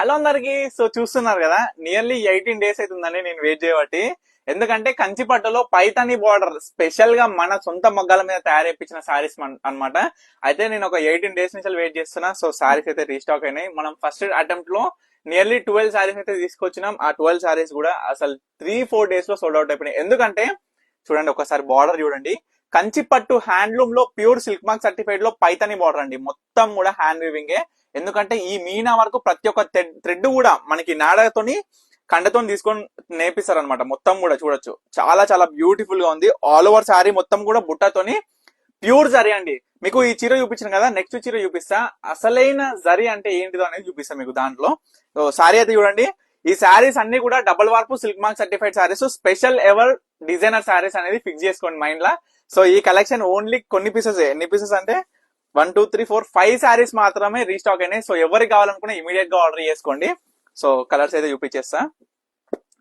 Hello అందరికి. So చూస్తున్నారు కదా నియర్లీ ఎయిటీన్ డేస్ అవుతుందండి నేను వెయిట్ చేయబట్టి. ఎందుకంటే కంచిపట్టులో పైతని బార్డర్ స్పెషల్గా మన సొంత మగ్గాల మీద తయారు చేయించిన సారీస్ అన్నమాట. అయితే నేను ఒక ఎయిటీన్ డేస్ నుంచి వెయిట్ చేస్తున్నా. సో సారీస్ అయితే రీస్టాక్ అయినాయి. మనం ఫస్ట్ అటెంప్ట్లో నియర్లీ ట్వెల్వ్ సారీస్ అయితే తీసుకొచ్చినాం. ఆ ట్వెల్వ్ సారీస్ కూడా అసలు త్రీ ఫోర్ డేస్లో సోల్డ్ అవుట్ అయిపోయినాయి. ఎందుకంటే చూడండి ఒకసారి బార్డర్ చూడండి. కంచిపట్టు హ్యాండ్లూమ్లో ప్యూర్ సిల్క్ మార్క్ సర్టిఫైడ్లో పైతని బార్డర్ అండి. మొత్తం కూడా హ్యాండ్ వీవింగే. ఎందుకంటే ఈ మీనా వరకు ప్రతి ఒక్క థ్రెడ్ కూడా మనకి నాడతోని కండతో తీసుకొని నేపిస్తారు అనమాట మొత్తం కూడా చూడొచ్చు. చాలా చాలా బ్యూటిఫుల్గా ఉంది. ఆల్ ఓవర్ శారీ మొత్తం కూడా బుట్టతోని ప్యూర్ జరీ అండి. మీకు ఈ చీర చూపించాను కదా నెక్స్ట్ చీర చూపిస్తా. అసలైన జరీ అంటే ఏంటిదో అనేది చూపిస్తా మీకు దాంట్లో. సారీ అయితే చూడండి. ఈ శారీస్ అన్ని కూడా double warp silk mark certified sarees special ever designer sarees అనేది ఫిక్స్ చేసుకోండి మైండ్ లా. సో ఈ కలెక్షన్ ఓన్లీ కొన్ని పీసెస్ ఎన్ని పీసెస్ అంటే one two three four five sarees మాత్రమే రీస్టాక్ అయినాయి. సో ఎవరికి కావాలనుకున్నా ఇమీడియట్గా ఆర్డర్ చేసుకోండి. సో కలర్స్ అయితే చూపించేస్తా.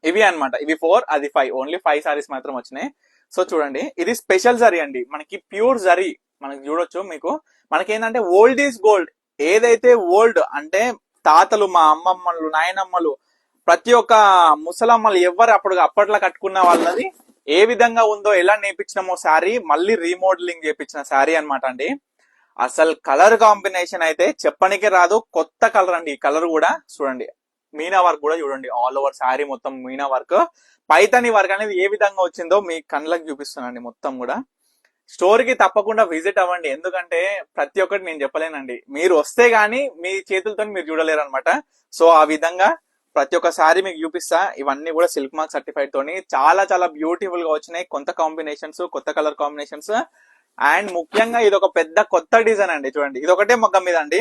ఇవి అన్నమాట. ఇవి ఫోర్ అది ఫైవ్ ఓన్లీ ఫైవ్ సారీస్ మాత్రం వచ్చినాయి. సో చూడండి. ఇది స్పెషల్ జరీ అండి. మనకి ప్యూర్ జరీ మనకి చూడొచ్చు మీకు. మనకి ఏంటంటే ఓల్డ్ ఈజ్ గోల్డ్ ఏదైతే ఓల్డ్ అంటే తాతలు మా అమ్మమ్మలు నాయనమ్మలు ప్రతి ఒక్క ముసలమ్మలు ఎవరు అప్పుడు అప్పట్లో కట్టుకున్న వాళ్ళది ఏ విధంగా ఉందో ఎలా నేర్పించినామో శారీ మళ్ళీ రీమోడలింగ్ చేపించిన శారీ అన్నమాట అండి. అసలు కలర్ కాంబినేషన్ అయితే చెప్పనికే రాదు కొత్త కలర్ అండి. ఈ కలర్ కూడా చూడండి. మీనా వర్క్ కూడా చూడండి. ఆల్ ఓవర్ శారీ మొత్తం మీనా వర్క్ పైతని వర్క్ అనేది ఏ విధంగా వచ్చిందో మీ కళ్ళకి చూపిస్తున్నానండి మొత్తం కూడా. స్టోర్కి తప్పకుండా విజిట్ అవ్వండి. ఎందుకంటే ప్రతి ఒక్కటి నేను చెప్పలేనండి. మీరు వస్తే గానీ మీ చేతులతో మీరు చూడలేరు అనమాట సో ఆ విధంగా ప్రతి ఒక్క సారీ మీకు చూపిస్తా. ఇవన్నీ కూడా సిల్క్ మార్క్ సర్టిఫైడ్ తోని చాలా చాలా బ్యూటిఫుల్గా వచ్చినాయి. కొత్త కాంబినేషన్స్ కొత్త కలర్ కాంబినేషన్స్. అండ్ ముఖ్యంగా ఇది ఒక పెద్ద కొత్త డిజైన్ అండి. చూడండి. ఇది ఒకటే మొగ్గం మీద అండి.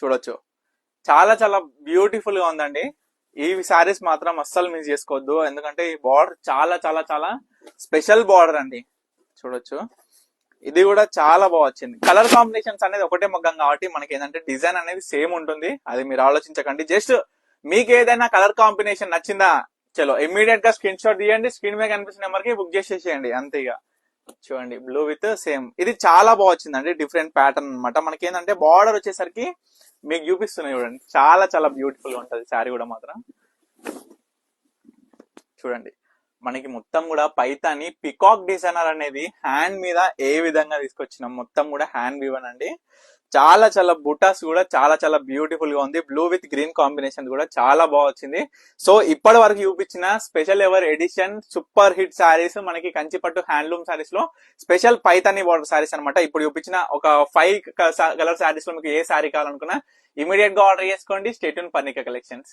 చూడొచ్చు. చాలా చాలా బ్యూటిఫుల్గా ఉందండి. ఈ సారీస్ మాత్రం అస్సలు మిస్ చేసుకోవద్దు. ఎందుకంటే ఈ బార్డర్ చాలా చాలా చాలా స్పెషల్ బార్డర్ అండి. చూడొచ్చు. ఇది కూడా చాలా బాగా వచ్చింది. కలర్ కాంబినేషన్స్ అనేది ఒకటే మొగ్గం కాబట్టి మనకి ఏంటంటే డిజైన్ అనేది సేమ్ ఉంటుంది. అది మీరు ఆలోచించకండి. జస్ట్ మీకు ఏదైనా కలర్ కాంబినేషన్ నచ్చిందా? చలో ఇమ్మీడియట్గా స్క్రీన్ షాట్ తీయండి స్క్రీన్ మీద కనిపిస్తున్న నెంబర్కి బుక్ చేసేసేయండి అంతే ఇక. చూడండి బ్లూ విత్ సేమ్ ఇది చాలా బాగా వచ్చిందండి డిఫరెంట్ ప్యాటర్న్ అనమాట మనకి ఏంటంటే బార్డర్ వచ్చేసరికి మీకు చూపిస్తున్నాయి చూడండి. చాలా చాలా బ్యూటిఫుల్గా ఉంటది శారీ కూడా మాత్రం. చూడండి. మనకి మొత్తం కూడా పైతాని పికాక్ డిజైనర్ అనేది హ్యాండ్ మీద ఏ విధంగా తీసుకొచ్చినాం? మొత్తం కూడా హ్యాండ్ వివన్ అండి. చాలా చాలా బుటాస్ కూడా చాలా చాలా బ్యూటిఫుల్గా ఉంది. బ్లూ విత్ గ్రీన్ కాంబినేషన్ కూడా చాలా బాగా వచ్చింది. సో ఇప్పటి వరకు చూపించిన special ever edition super hit sarees మనకి కంచిపట్టు హ్యాండ్లూమ్ శారీస్లో స్పెషల్ పైతాని బార్డర్ శారీస్ అనమాట ఇప్పుడు చూపించిన ఒక ఫైవ్ కలర్ శారీస్లో మీకు ఏ శారీ కావాలనుకున్నా ఇమీడియట్గా ఆర్డర్ చేసుకోండి. Stay tune Parnika collections